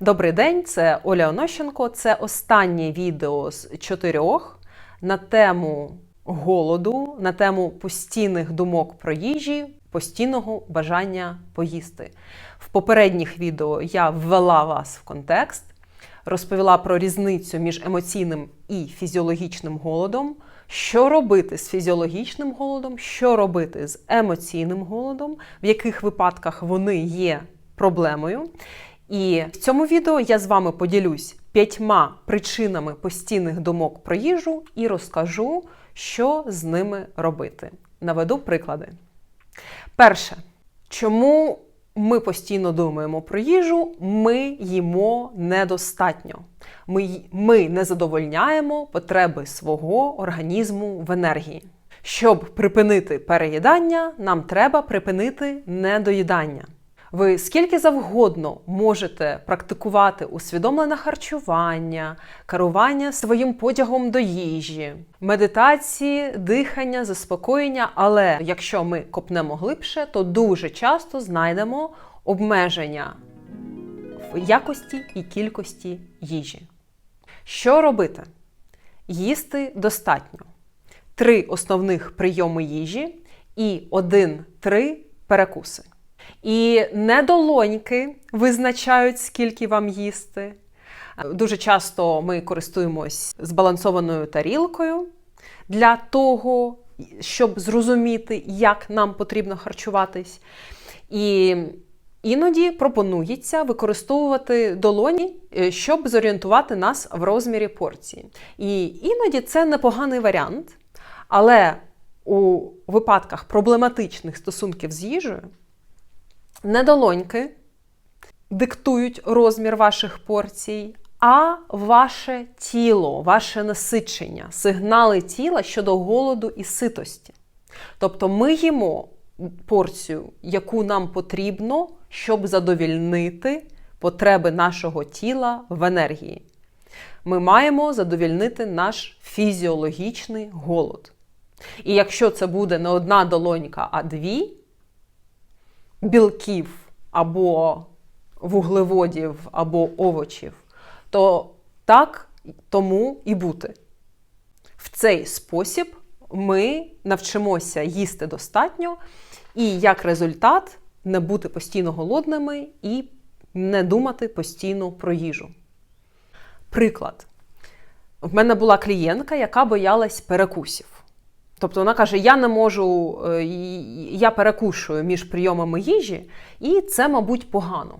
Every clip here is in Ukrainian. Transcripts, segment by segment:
Добрий день, це Оля Онощенко. Це останнє відео з чотирьох на тему голоду, на тему постійних думок про їжі, постійного бажання поїсти. В попередніх відео я ввела вас в контекст, розповіла про різницю між емоційним і фізіологічним голодом. Що робити з фізіологічним голодом, що робити з емоційним голодом, в яких випадках вони є проблемою. І в цьому відео я з вами поділюсь п'ятьма причинами постійних думок про їжу і розкажу, що з ними робити. Наведу приклади. Перше, чому ми постійно думаємо про їжу, ми їмо недостатньо. Ми, ми не задовольняємо потреби свого організму в енергії. Щоб припинити переїдання, нам треба припинити недоїдання. Ви скільки завгодно можете практикувати усвідомлене харчування, керування своїм потягом до їжі, медитації, дихання, заспокоєння. Але якщо ми копнемо глибше, то дуже часто знайдемо обмеження в якості і кількості їжі. Що робити? Їсти достатньо. Три основних прийоми їжі і один-три перекуси. І не долоньки визначають, скільки вам їсти. Дуже часто ми користуємось збалансованою тарілкою для того, щоб зрозуміти, як нам потрібно харчуватись. І іноді пропонується використовувати долоні, е, щоб зорієнтувати нас в розмірі порції. І іноді це непоганий варіант, але у випадках проблематичних стосунків з їжею недолоньки диктують розмір ваших порцій, а ваше тіло, ваше насичення, сигнали тіла щодо голоду і ситості. Тобто ми їмо порцію, яку нам потрібно, щоб задовільнити потреби нашого тіла в енергії. Ми маємо задовільнити наш фізіологічний голод. І якщо це буде не одна долонька, а дві, білків або вуглеводів, або овочів, то так тому і бути. В цей спосіб ми навчимося їсти достатньо, і як результат не бути постійно голодними і не думати постійно про їжу. Приклад. В мене була клієнтка, яка боялась перекусів. Тобто вона каже: я не можу, е, я перекушую між прийомами їжі, і це, мабуть, погано.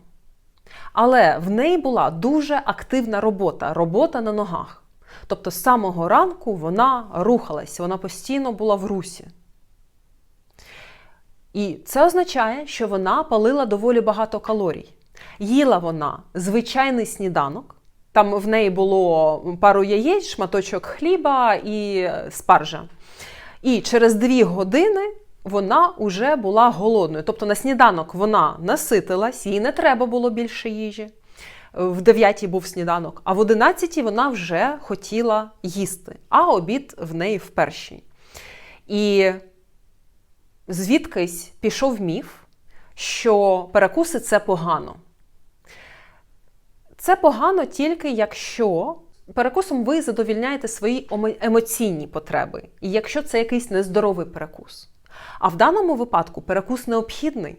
Але в неї була дуже активна робота, робота на ногах. Тобто з самого ранку вона рухалася, вона постійно була в русі. І це означає, що вона палила доволі багато калорій. Їла вона звичайний сніданок. Там в неї було пару яєць, шматочок хліба і е, спаржа. І через дві години вона вже була голодною. Тобто на сніданок вона наситилась, їй не треба було більше їжі. В 9 був сніданок, а в 11 вона вже хотіла їсти, а обід в неї в першій. І звідкись пішов міф, що перекуси це погано. Це погано тільки якщо перекусом ви задовільняєте свої емоційні потреби, і якщо це якийсь нездоровий перекус. А в даному випадку перекус необхідний,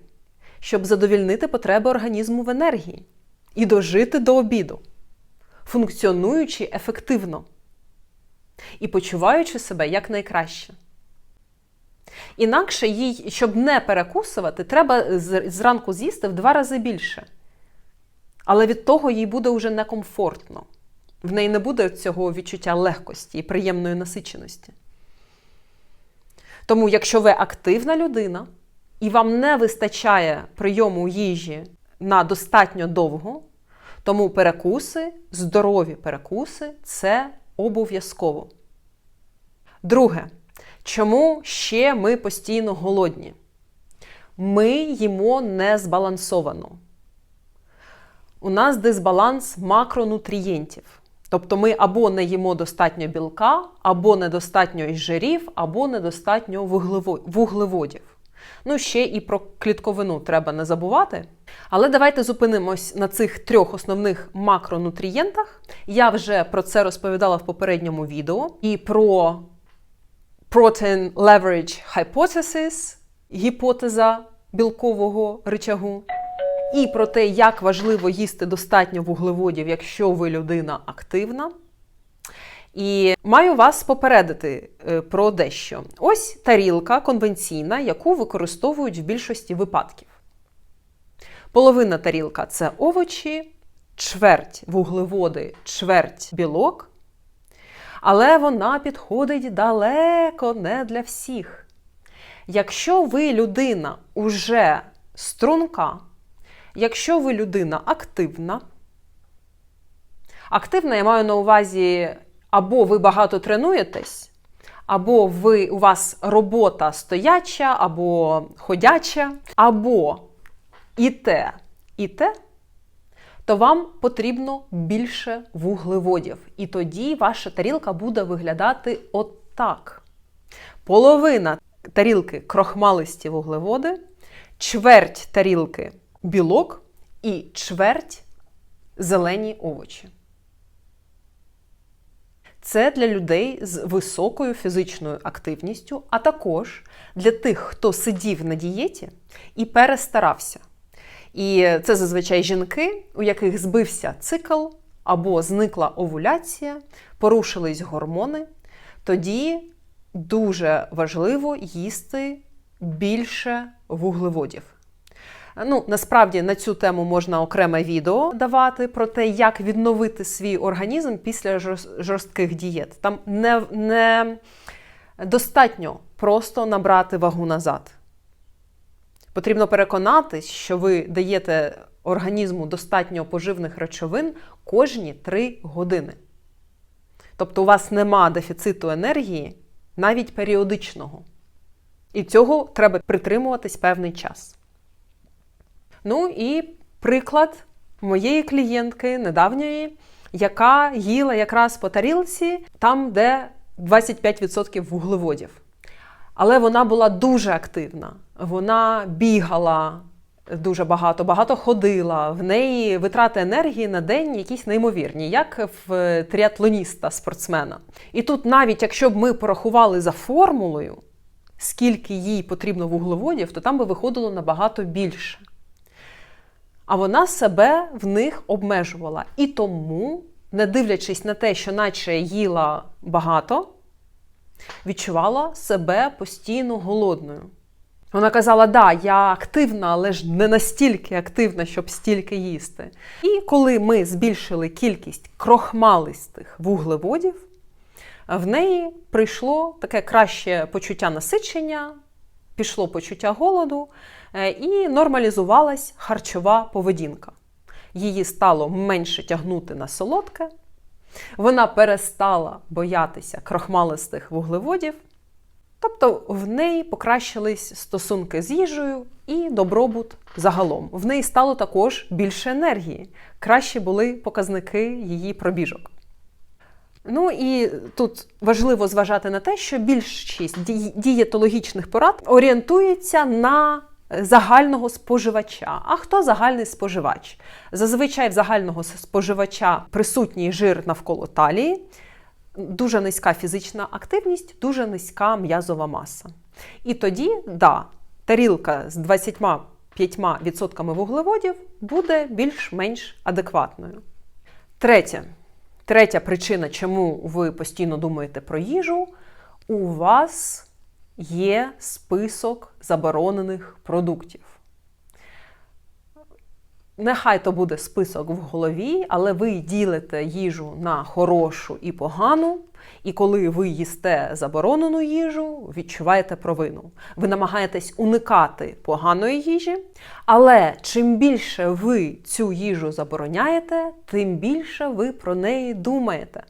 щоб задовільнити потреби організму в енергії і дожити до обіду, функціонуючи ефективно і почуваючи себе якнайкраще. Інакше їй, щоб не перекусувати, треба зранку з'їсти в два рази більше. Але від того їй буде вже некомфортно. В неї не буде цього відчуття легкості і приємної насиченості. Тому, якщо ви активна людина і вам не вистачає прийому їжі на достатньо довго, тому перекуси, здорові перекуси це обов'язково. Друге, чому ще ми постійно голодні? Ми їмо незбалансовано. У нас дисбаланс макронутрієнтів. Тобто ми або не їмо достатньо білка, або недостатньо жирів, або недостатньо вуглеводів. Ну, ще і про клітковину треба не забувати. Але давайте зупинимось на цих трьох основних макронутрієнтах. Я вже про це розповідала в попередньому відео і про Protein Leverage Hypothesis, гіпотеза білкового ричагу, і про те, як важливо їсти достатньо вуглеводів, якщо ви людина активна. І маю вас попередити е, про дещо. Ось тарілка конвенційна, яку використовують в більшості випадків. Половина тарілка це овочі, чверть вуглеводи, чверть білок. Але вона підходить далеко не для всіх. Якщо ви людина уже струнка, якщо ви людина активна, активна я маю на увазі, або ви багато тренуєтесь, або ви, у вас робота стояча, або ходяча, або і те, і те, то вам потрібно більше вуглеводів. І тоді ваша тарілка буде виглядати отак. Половина тарілки крохмалисті вуглеводи, чверть тарілки білок і чверть зелені овочі. Це для людей з високою фізичною активністю, а також для тих, хто сидів на дієті і перестарався. І це зазвичай жінки, у яких збився цикл або зникла овуляція, порушились гормони. Тоді дуже важливо їсти більше вуглеводів. Ну, насправді на цю тему можна окреме відео давати про те, як відновити свій організм після жорстких дієт. Там не, не достатньо просто набрати вагу назад. Потрібно переконатись, що ви даєте організму достатньо поживних речовин кожні 3 години. Тобто у вас нема дефіциту енергії навіть періодичного. І цього треба притримуватись певний час. Ну і приклад моєї клієнтки недавньої, яка їла якраз по тарілці, там, де 25% вуглеводів. Але вона була дуже активна. Вона бігала дуже багато, багато ходила. В неї витрати енергії на день якісь неймовірні, як в тріатлоніста, спортсмена. І тут, навіть якщо б ми порахували за формулою, скільки їй потрібно вуглеводів, то там би виходило набагато більше. А вона себе в них обмежувала. І тому, не дивлячись на те, що наче їла багато, відчувала себе постійно голодною. Вона казала, да, я активна, але ж не настільки активна, щоб стільки їсти. І коли ми збільшили кількість крохмалистих вуглеводів, в неї прийшло таке краще почуття насичення, пішло почуття голоду, і нормалізувалась харчова поведінка. Її стало менше тягнути на солодке, вона перестала боятися крохмалистих вуглеводів. Тобто в неї покращились стосунки з їжею і добробут загалом. В неї стало також більше енергії, кращі були показники її пробіжок. Ну і тут важливо зважати на те, що більшість дієтологічних порад орієнтується на загального споживача. А хто загальний споживач? Зазвичай в загального споживача присутній жир навколо талії, дуже низька фізична активність, дуже низька м'язова маса. І тоді, да, тарілка з 25% вуглеводів буде більш-менш адекватною. Третє. Третя причина, чому ви постійно думаєте про їжу, у вас є список заборонених продуктів. Нехай то буде список в голові, але ви ділите їжу на хорошу і погану, і коли ви їсте заборонену їжу, відчуваєте провину. Ви намагаєтесь уникати поганої їжі, але чим більше ви цю їжу забороняєте, тим більше ви про неї думаєте.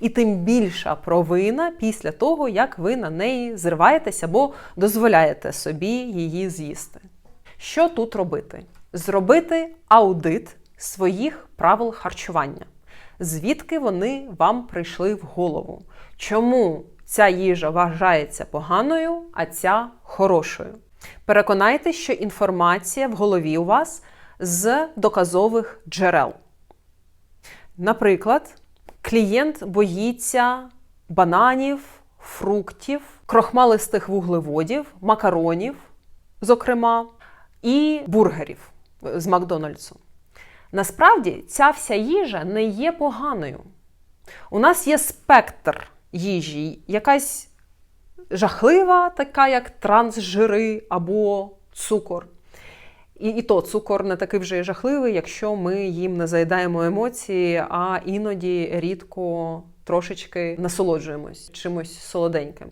І тим більша провина після того, як ви на неї зриваєтесь або дозволяєте собі її з'їсти. Що тут робити? Зробити аудит своїх правил харчування. Звідки вони вам прийшли в голову? Чому ця їжа вважається поганою, а ця хорошою? Переконайтеся, що інформація в голові у вас з доказових джерел. Наприклад, клієнт боїться бананів, фруктів, крохмалистих вуглеводів, макаронів, зокрема, і бургерів з Макдональдсу. Насправді, ця вся їжа не є поганою. У нас є спектр їжі, якась жахлива, така як трансжири або цукор. І, і то цукор не такий вже й жахливий, якщо ми їм не заїдаємо емоції, а іноді рідко трошечки насолоджуємось чимось солоденьким.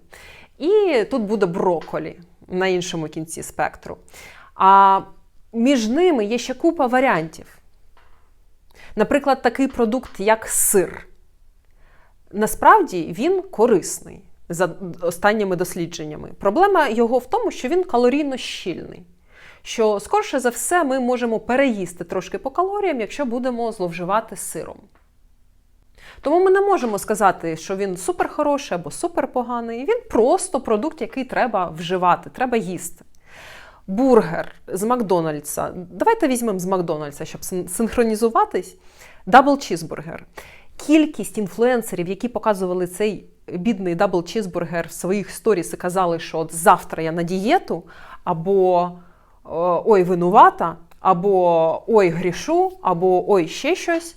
І тут буде броколі на іншому кінці спектру. А між ними є ще купа варіантів. Наприклад, такий продукт, як сир. Насправді він корисний за останніми дослідженнями. Проблема його в тому, що він калорійно щільний. Що, скорше за все, ми можемо переїсти трошки по калоріям, якщо будемо зловживати сиром. Тому ми не можемо сказати, що він супер хороший або супер поганий. Він просто продукт, який треба вживати, треба їсти. Бургер з Макдональдса. Давайте візьмемо з Макдональдса, щоб синхронізуватись. Дабл чізбургер. Кількість інфлюенсерів, які показували цей бідний дабл чізбургер в своїх сторіс і казали, що от завтра я на дієту, або ой, винувата, або ой, грішу, або ой, ще щось.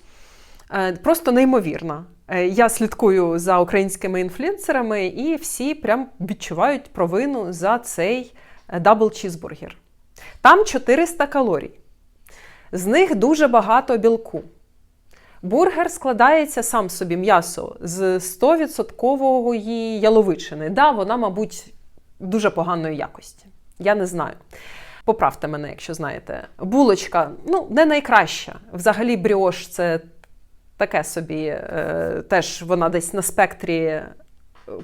Е, просто неймовірна. Е, я слідкую за українськими інфлюенсерами, і всі прям відчувають провину за цей е, дабл чізбургер. Там 400 калорій. З них дуже багато білку. Бургер складається сам собі м'ясо з 100% яловичини. Да, вона, мабуть, дуже поганої якості. Я не знаю. Поправте мене, якщо знаєте. Булочка ну, не найкраща. Взагалі, бріош це таке собі, е, теж вона десь на спектрі е,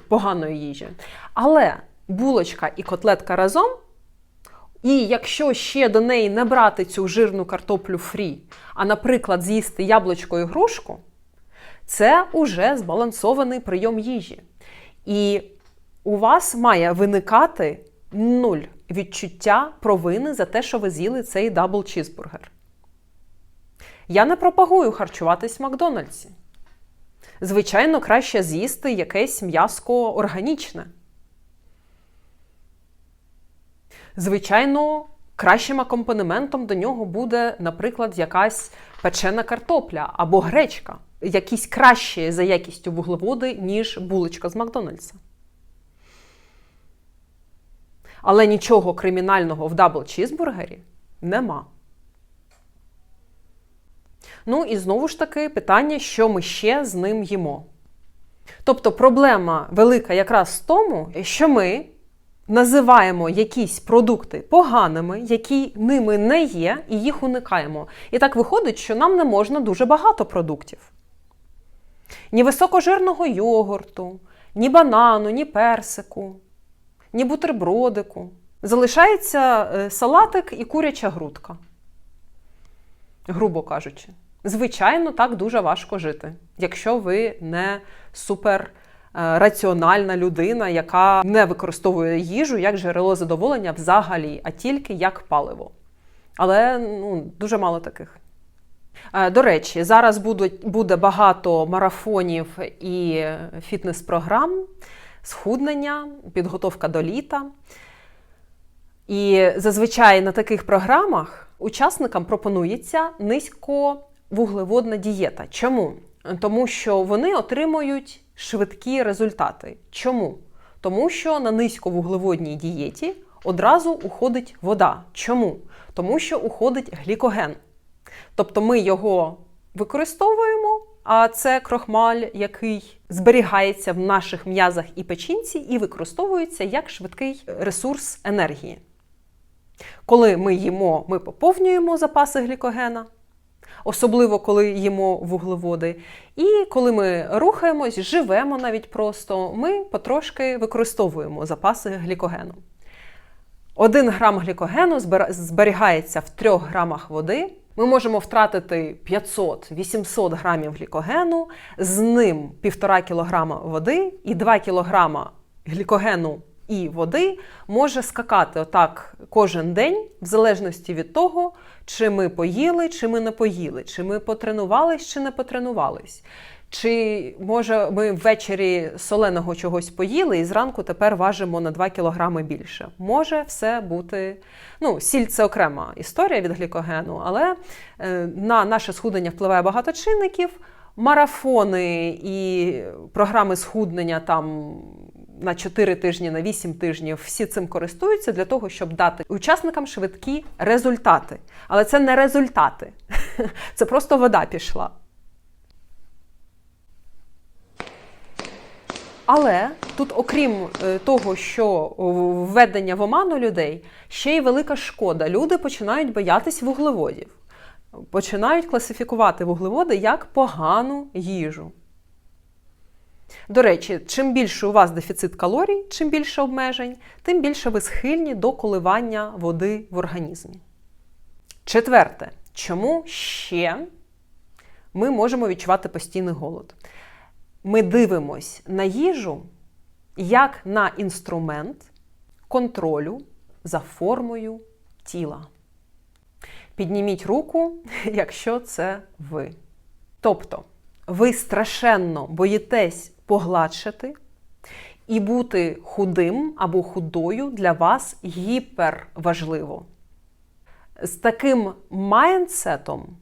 поганої їжі. Але булочка і котлетка разом. І якщо ще до неї не брати цю жирну картоплю фрі, а, наприклад, з'їсти яблучко і грушку, це уже збалансований прийом їжі. І у вас має виникати нуль відчуття провини за те, що ви з'їли цей дабл чізбургер. Я не пропагую харчуватись в Макдональдсі. Звичайно, краще з'їсти якесь м'яско органічне. Звичайно, кращим акомпанементом до нього буде, наприклад, якась печена картопля або гречка, якісь кращі за якістю вуглеводи, ніж булочка з Макдональдса. Але нічого кримінального в дабл чізбургері нема. Ну і знову ж таки питання, що ми ще з ним їмо. Тобто проблема велика якраз в тому, що ми називаємо якісь продукти поганими, які ними не є, і їх уникаємо. І так виходить, що нам не можна дуже багато продуктів. Ні високожирного йогурту, ні банану, ні персику, ні бутербродику. Залишається е, салатик і куряча грудка. Грубо кажучи. Звичайно, так дуже важко жити, якщо ви не супер е, раціональна людина, яка не використовує їжу як джерело задоволення взагалі, а тільки як паливо. Але ну, дуже мало таких. Е, до речі, зараз буде багато марафонів і фітнес-програм, схуднення, підготовка до літа. І зазвичай на таких програмах учасникам пропонується низько вуглеводна дієта. Чому? Тому що вони отримують швидкі результати. Чому? Тому що на низьковуглеводній дієті одразу уходить вода. Чому? Тому що уходить глікоген. Тобто ми його використовуємо, а це крохмаль, який зберігається в наших м'язах і печінці, і використовується як швидкий ресурс енергії. Коли ми їмо, ми поповнюємо запаси глікогена особливо коли їмо вуглеводи. І коли ми рухаємось, живемо навіть просто, ми потрошки використовуємо запаси глікогену. Один грам глікогену зберігається в 3 грамах води. Ми можемо втратити 500-800 грамів глікогену, з ним 1,5 кг води і 2 кг глікогену і води може скакати отак кожен день, в залежності від того, чи ми поїли, чи ми не поїли, чи ми потренувались, чи не потренувались. Чи може ми ввечері соленого чогось поїли і зранку тепер важимо на 2 кілограми більше? Може все бути. Ну, сіль це окрема історія від глікогену, але е, на наше схуднення впливає багато чинників. Марафони і програми схуднення там на 4 тижні, на 8 тижнів всі цим користуються для того, щоб дати учасникам швидкі результати. Але це не результати, це просто вода пішла. Але тут, окрім е, того, що введення в оману людей, ще й велика шкода. Люди починають боятись вуглеводів, починають класифікувати вуглеводи як погану їжу. До речі, чим більше у вас дефіцит калорій, чим більше обмежень, тим більше ви схильні до коливання води в організмі. Четверте, чому ще ми можемо відчувати постійний голод? Ми дивимось на їжу як на інструмент контролю за формою тіла. Підніміть руку, якщо це ви. Тобто, ви страшенно боїтесь погладшити, і бути худим або худою для вас гіперважливо. З таким майндсетом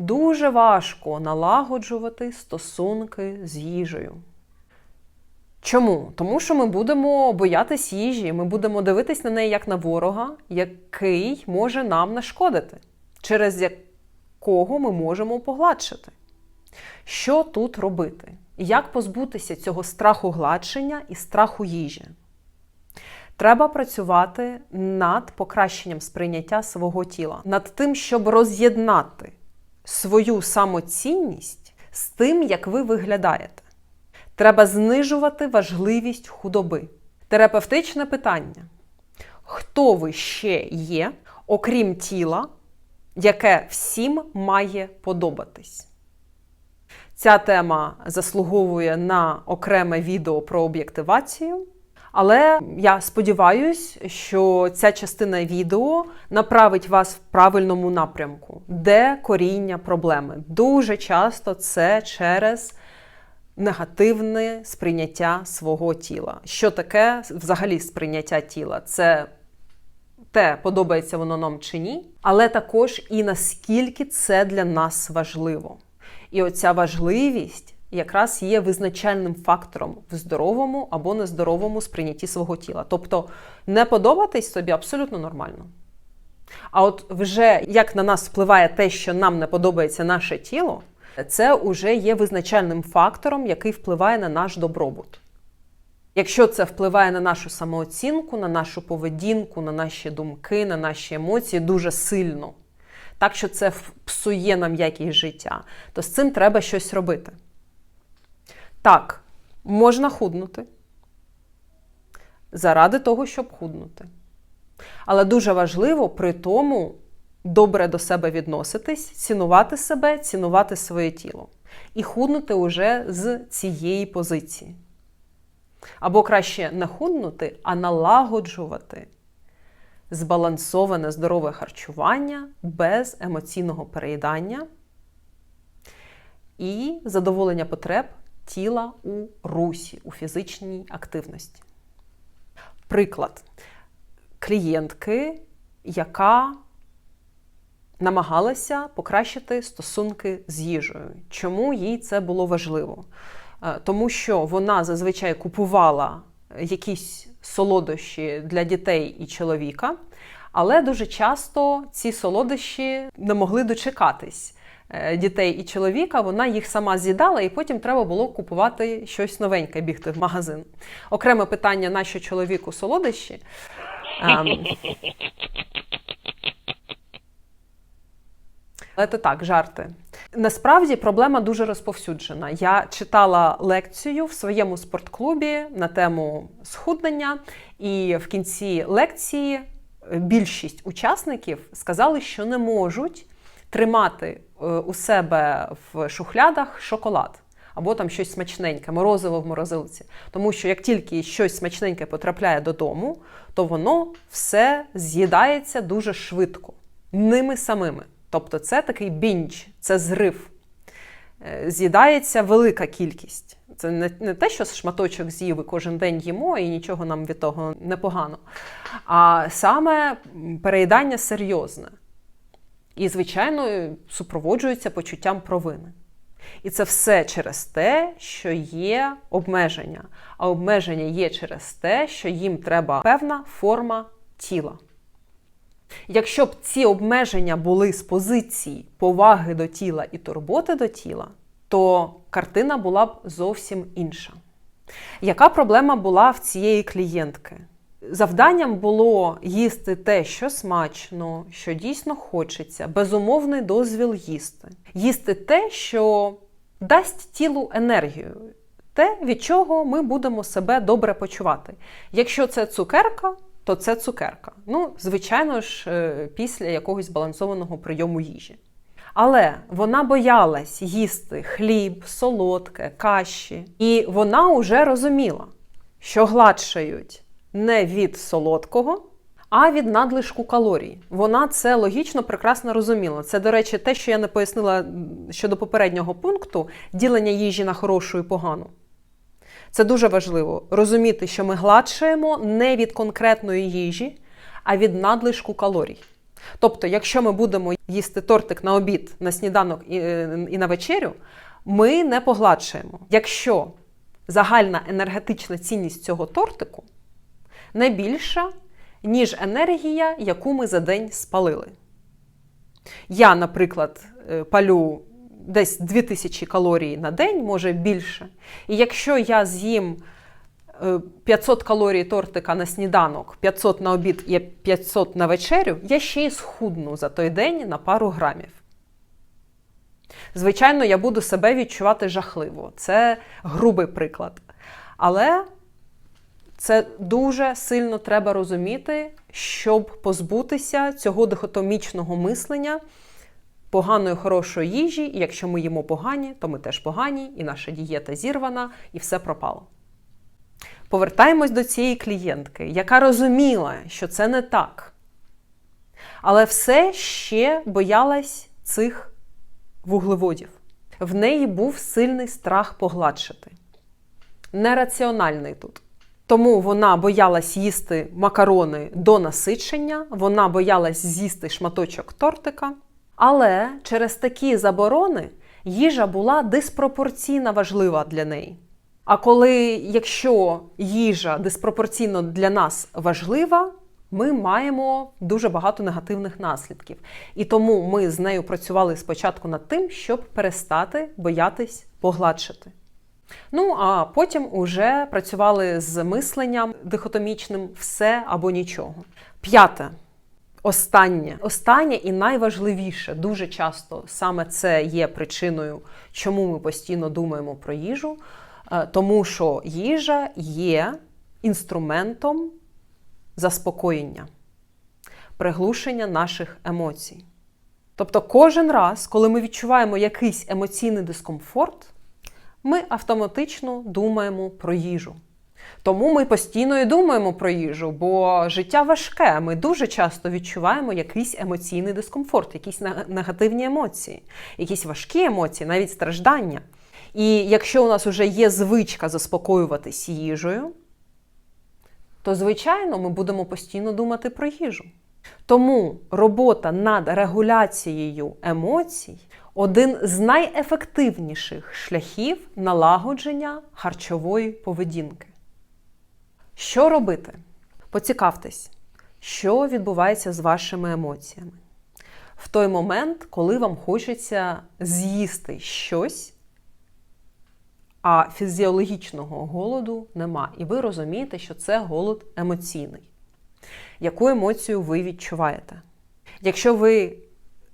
дуже важко налагоджувати стосунки з їжею. Чому? Тому що ми будемо боятись їжі, ми будемо дивитись на неї як на ворога, який може нам нашкодити, через якого ми можемо погладшити. Що тут робити? Як позбутися цього страху гладшення і страху їжі? Треба працювати над покращенням сприйняття свого тіла, над тим, щоб роз'єднати свою самоцінність з тим, як ви виглядаєте. Треба знижувати важливість худоби. Терапевтичне питання: хто ви ще є, окрім тіла, яке всім має подобатись? Ця тема заслуговує на окреме відео про об'єктивацію. Але я сподіваюся, що ця частина відео направить вас в правильному напрямку, де коріння проблеми. Дуже часто це через негативне сприйняття свого тіла. Що таке взагалі сприйняття тіла? Це те, подобається воно нам чи ні, але також і наскільки це для нас важливо. І оця важливість якраз є визначальним фактором в здоровому або нездоровому сприйнятті свого тіла. Тобто не подобатись собі абсолютно нормально. А от вже як на нас впливає те, що нам не подобається наше тіло, це вже є визначальним фактором, який впливає на наш добробут. Якщо це впливає на нашу самооцінку, на нашу поведінку, на наші думки, на наші емоції дуже сильно, так що це псує нам якість життя, то з цим треба щось робити. Так, можна худнути заради того, щоб худнути. Але дуже важливо при тому добре до себе відноситись, цінувати себе, цінувати своє тіло. І худнути уже з цієї позиції. Або краще не худнути, а налагоджувати збалансоване здорове харчування без емоційного переїдання і задоволення потреб тіла у русі, у фізичній активності. Приклад клієнтки, яка намагалася покращити стосунки з їжею. Чому їй це було важливо? Е, тому що вона зазвичай купувала якісь солодощі для дітей і чоловіка, але дуже часто ці солодощі не могли дочекатись. Е, дітей і чоловіка, вона їх сама з'їдала, і потім треба було купувати щось новеньке, бігти в магазин. Окреме питання, нащо чоловіку солодощі. Ем... Але це так, жарти. Насправді проблема дуже розповсюджена. Я читала лекцію в своєму спортклубі на тему схуднення, і в кінці лекції більшість учасників сказали, що не можуть тримати е, у себе в шухлядах шоколад. або там щось смачненьке, морозиво в морозилці. Тому що як тільки щось смачненьке потрапляє додому, то воно все з'їдається дуже швидко, ними самими. Тобто це такий бінч, це зрив. Е, З'їдається велика кількість. Це не, не те, що шматочок з'їв і кожен день їмо, і нічого нам від того непогано. А саме переїдання серйозне. І, звичайно, супроводжується почуттям провини. І це все через те, що є обмеження. А обмеження є через те, що їм треба певна форма тіла. Якщо б ці обмеження були з позиції поваги до тіла і турботи до тіла, то картина була б зовсім інша. Яка проблема була в цієї клієнтки? Завданням було їсти те, що смачно, що дійсно хочеться, безумовний дозвіл їсти. Їсти те, що дасть тілу енергію, те, від чого ми будемо себе добре почувати. Якщо це цукерка, то це цукерка. Ну, звичайно ж, е, після якогось збалансованого прийому їжі. Але вона боялась їсти хліб, солодке, каші. І вона вже розуміла, що гладшають не від солодкого, а від надлишку калорій. Вона це логічно прекрасно розуміла. Це, до речі, те, що я не пояснила щодо попереднього пункту ділення їжі на хорошу і погану. Це дуже важливо розуміти, що ми гладшаємо не від конкретної їжі, а від надлишку калорій. Тобто, якщо ми будемо їсти тортик на обід, на сніданок і, на вечерю, ми не погладшаємо. Якщо загальна енергетична цінність цього тортику не більша, ніж енергія, яку ми за день спалили. Я, наприклад, е, палю десь 2000 калорій на день, може більше. І якщо я з'їм е, 500 калорій тортика на сніданок, 500 на обід і 500 на вечерю, я ще й схудну за той день на пару грамів. Звичайно, я буду себе відчувати жахливо. Це грубий приклад. Але це дуже сильно треба розуміти, щоб позбутися цього дихотомічного мислення поганої хорошої їжі. І якщо ми їмо погані, то ми теж погані, і наша дієта зірвана, і все пропало. Повертаємось до цієї клієнтки, яка розуміла, що це не так. Але все ще боялась цих вуглеводів. В неї був сильний страх погладшити. Нераціональний тут. Тому вона боялась їсти макарони до насичення, вона боялась з'їсти шматочок тортика. Але через такі заборони їжа була диспропорційно важлива для неї. А коли, якщо їжа диспропорційно для нас важлива, ми маємо дуже багато негативних наслідків. І тому ми з нею працювали спочатку над тим, щоб перестати боятись погладшити. Ну а потім уже працювали з мисленням дихотомічним все або нічого. П'яте. Останнє, останнє і найважливіше, дуже часто саме це є причиною, чому ми постійно думаємо про їжу, Е, тому що їжа є інструментом заспокоєння, приглушення наших емоцій. Тобто, кожен раз, коли ми відчуваємо якийсь емоційний дискомфорт, ми автоматично думаємо про їжу. Тому ми постійно і думаємо про їжу, бо життя важке. Ми дуже часто відчуваємо якийсь емоційний дискомфорт, якісь негативні емоції, якісь важкі емоції, навіть страждання. І якщо у нас вже є звичка заспокоюватись їжею, то, звичайно, ми будемо постійно думати про їжу. Тому робота над регуляцією емоцій один з найефективніших шляхів налагодження харчової поведінки. Що робити? Поцікавтесь, що відбувається з вашими емоціями. В той момент, коли вам хочеться з'їсти щось, а фізіологічного голоду нема. І ви розумієте, що це голод емоційний. Яку емоцію ви відчуваєте? Якщо ви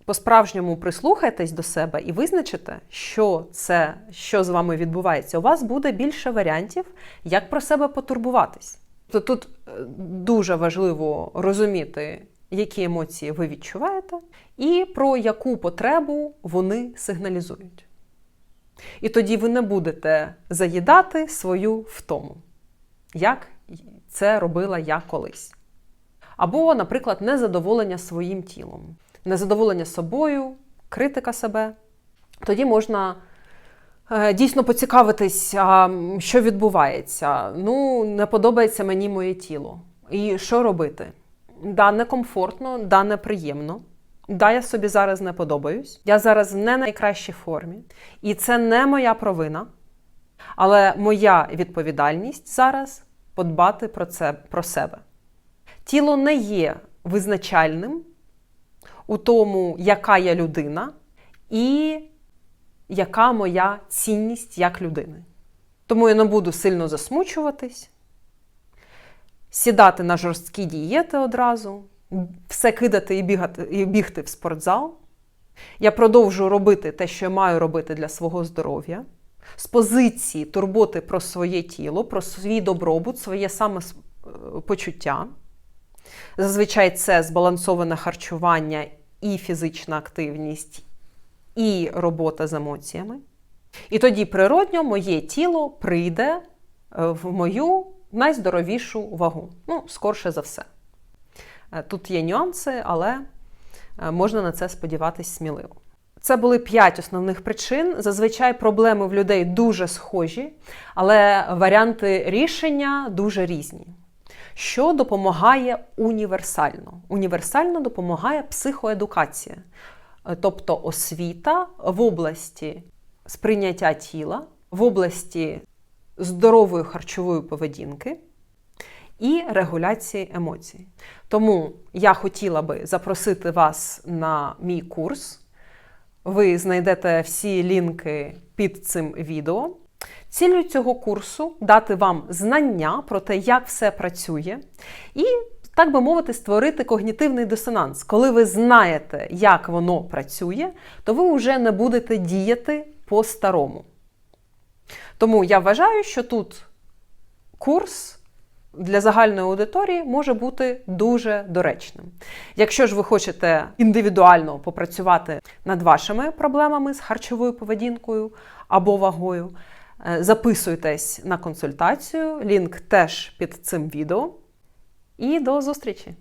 по-справжньому прислухаєтесь до себе і визначите, що це, що з вами відбувається, у вас буде більше варіантів, як про себе потурбуватись. То тут е, дуже важливо розуміти, які емоції ви відчуваєте, і про яку потребу вони сигналізують. І тоді ви не будете заїдати свою втому, як це робила я колись. Або, наприклад, незадоволення своїм тілом, незадоволення собою, критика себе. Тоді можна е, дійсно поцікавитись, що відбувається. Ну, не подобається мені моє тіло. І що робити? Да, некомфортно, да, неприємно. Да, я собі зараз не подобаюсь. Я зараз не найкращій формі. І це не моя провина. Але моя відповідальність зараз подбати про це про себе. Тіло не є визначальним у тому, яка я людина, і яка моя цінність як людини. Тому я не буду сильно засмучуватись, сідати на жорсткі дієти одразу, все кидати і бігати, і бігти в спортзал. Я продовжу робити те, що я маю робити для свого здоров'я, з позиції турботи про своє тіло, про свій добробут, своє самопочуття. Зазвичай це збалансоване харчування і фізична активність, і робота з емоціями. І тоді природньо моє тіло прийде е, в мою найздоровішу вагу. Ну, скорше за все. Е, Тут є нюанси, але е, можна на це сподіватись сміливо. Це були п'ять основних причин. Зазвичай проблеми в людей дуже схожі, але варіанти рішення дуже різні. Що допомагає універсально? Універсально допомагає психоедукація, Е, тобто освіта в області сприйняття тіла, в області здорової харчової поведінки і регуляції емоцій. Тому я хотіла би запросити вас на мій курс. Ви знайдете всі лінки під цим відео. Ціллю цього курсу дати вам знання про те, як все працює, і, так би мовити, створити когнітивний дисонанс. Коли ви знаєте, як воно працює, то ви вже не будете діяти по-старому. Тому я вважаю, що тут курс для загальної аудиторії може бути дуже доречним. Якщо ж ви хочете індивідуально попрацювати над вашими проблемами з харчовою поведінкою або вагою, записуйтесь на консультацію. Лінк теж під цим відео. І до зустрічі!